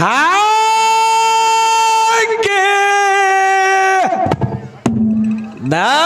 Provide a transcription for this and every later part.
ಹಾಗೆ. ದಾರ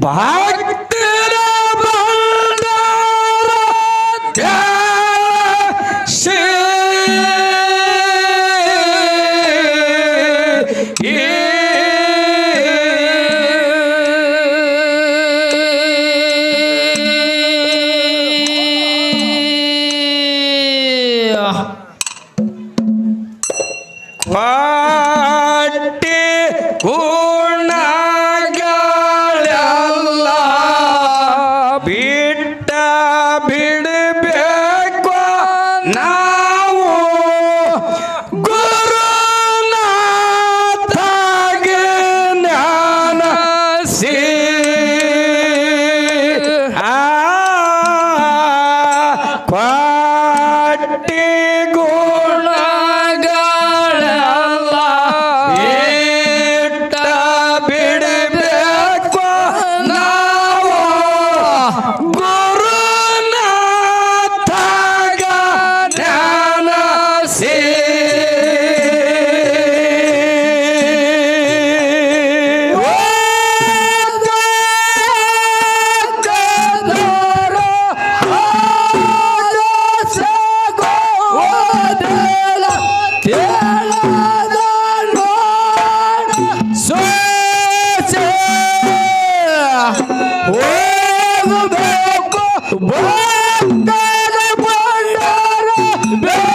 ಭಕ್ತರ obey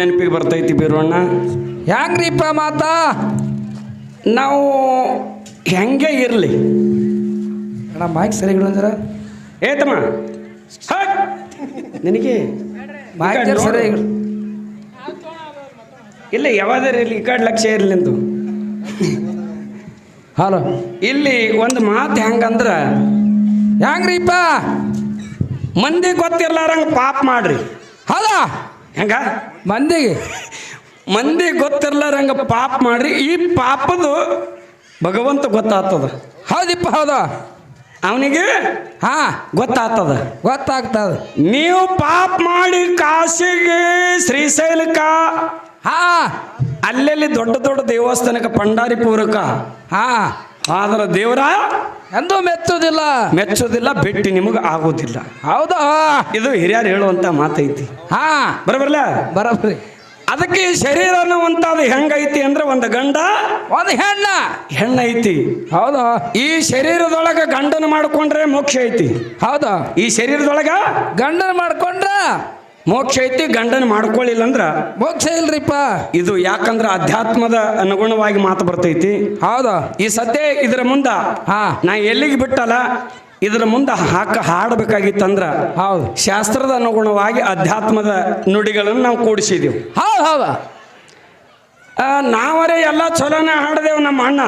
ನೆನಪಿಗೆ ಬರ್ತೈತಿ ಬೀರಣ್ಣ ಹೆಂಗ್ರಿಪ್ಪ ಮಾತಾ? ನಾವು ಹೆಂಗೆ ಇರಲಿ? ಅಣ್ಣ ಮಾಯ್ಕ್ ಸರಿ ಇಡಂದ್ರ ಏತಮ್ಮ! ನಿನಗೆ ಕಡೆ ಸರಿ. ಇಲ್ಲ ಯಾವ್ದಾರ ಇರಲಿ ಈ ಕಡೆ ಲಕ್ಷ್ಯ ಇರಲಿ ಎಂದು ಹಲೋ ಇಲ್ಲಿ ಒಂದು ಮಾತು ಹೆಂಗಂದ್ರೆ ಹೆಂಗ್ರಿಪ್ಪ ಮಂದಿ ಗೊತ್ತಿರ್ಲಾರಂಗ ಪಾಪ ಮಾಡ್ರಿ. ಹೌದಾ ಹೆಂಗ? ಮಂದಿಗೆ. ಮಂದಿ ಗೊತ್ತಿರ್ಲಾರಂಗ ಪಾಪ ಮಾಡ್ರಿ. ಈ ಪಾಪದು ಭಗವಂತ ಗೊತ್ತಾಗ್ತದ. ಹೌದಿಪ್ಪ ಹೌದು. ಅವನಿಗೆ ಹಾ. ಗೊತ್ತಾಗ್ತದ. ಗೊತ್ತಾಗ್ತದ. ನೀವು ಪಾಪ ಮಾಡಿ ಕಾಶಿಗೆ ಶ್ರೀಶೈಲಕ್ಕ ಹಾ. ಅಲ್ಲೆಲ್ಲಿ ದೊಡ್ಡ ದೊಡ್ಡ ದೇವಸ್ಥಾನಕ್ಕೆ ಪಂಡಾರಿಪುರಕ್ಕ ಹಾ. ಆದ್ರ ದೇವರ ಎಂದೂ ಮೆಚ್ಚುವುದಿಲ್ಲ. ಮೆಚ್ಚೋದಿಲ್ಲ ಬಿಟ್ಟು ನಿಮಗೆ ಆಗೋದಿಲ್ಲ ಹೌದಾ? ಇದು ಹಿರಿಯರು ಹೇಳುವಂತ ಮಾತೈತಿ. ಹಾ. ಬರಬರ್ಲ? ಬರಬ್ರಿ ಅದಕ್ಕೆ ಈ ಶರೀರ ಅನ್ನುವಂಥದ್ದು ಹೆಂಗೈತಿ ಅಂದ್ರೆ ಒಂದು ಗಂಡ ಒಂದು ಹೆಣ್ಣ. ಹೆಣ್ಣೈತಿ. ಹೌದಾ? ಈ ಶರೀರದೊಳಗ ಗಂಡನ ಮಾಡ್ಕೊಂಡ್ರೆ ಮೋಕ್ಷ ಐತಿ. ಹೌದು? ಈ ಶರೀರದೊಳಗ ಗಂಡನ ಮಾಡ್ಕೊಂಡ್ರ ಮೋಕ್ಷ ಐತಿ ಗಂಡನ ಮಾಡ್ಕೊಳ್ಳಿಲ್ಲ ಅಂದ್ರ ಮೋಕ್ಷ ಇಲ್ರಿಪ್ಪ. ಇದು ಯಾಕಂದ್ರ ಅಧ್ಯಾತ್ಮದ ಅನುಗುಣವಾಗಿ ಮಾತು ಬರ್ತೈತಿ. ಹೌದು. ಈ ಸತ್ಯ ಇದ್ರ ಮುಂದ ಹಾ. ನಾ ಎಲ್ಲಿಗೆ ಬಿಟ್ಟಲ್ಲ ಇದ್ರ ಮುಂದೆ ಹಾಕ ಹಾಡಬೇಕಾಗಿತ್ತಂದ್ರ ಹೌದು. ಶಾಸ್ತ್ರದ ಅನುಗುಣವಾಗಿ ಅಧ್ಯಾತ್ಮದ ನುಡಿಗಳನ್ನು ನಾವು ಕೂಡಿಸಿದೀವಿ. ಹೌದು ಹೌದು. ನಾವರೇ ಎಲ್ಲ ಚಲೋನ ಹಾಡ್ದೇವು ನಮ್ಮ ಅಣ್ಣ.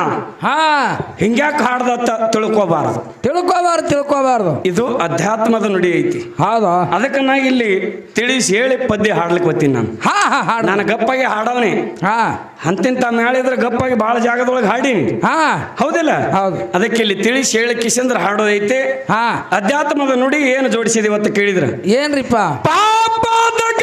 ಹಾ. ಹಿಂಗ್ಯಾಕೆ ಹಾಡ್ದತ್ತ ತಿಳ್ಕೊಬಾರದು. ತಿಳ್ಕೊಬಾರ್ದು ತಿಳ್ಕೋಬಾರ್ದು. ಇದು ಅಧ್ಯಾತ್ಮದ ನುಡಿ ಐತಿ. ಹೌದಾ. ಅದಕ್ಕೆ ನಾ ಇಲ್ಲಿ ತಿಳಿಸಿ ಹೇಳಿ ಪದ್ಯ ಹಾಡ್ಲಿಕ್ಕೆ ಬತ್ತೀನಿ ನಾನು. ಹಾ ಹಾ ಹಾಡು. ನಾನು ಗಪ್ಪಾಗಿ ಹಾಡವನಿ. ಹಾ. ಅಂತಿಂತ ಮೇಳಿದ್ರೆ ಗಪ್ಪಾಗಿ ಭಾಳ ಜಾಗದೊಳಗೆ ಹಾಡೀನಿ. ಹಾ. ಹೌದಿಲ್ಲ? ಹೌದು. ಅದಕ್ಕೆ ಇಲ್ಲಿ ತಿಳಿಸಿ ಹೇಳಿ ಕಿಸಂದ್ರ ಹಾಡೋದೈತೆ ಹಾ. ಅಧ್ಯಾತ್ಮದ ನುಡಿ ಏನು ಜೋಡಿಸಿದೆ ಇವತ್ತು ಕೇಳಿದ್ರೆ? ಏನ್ರಿಪ್ಪ? ಪಾಪದ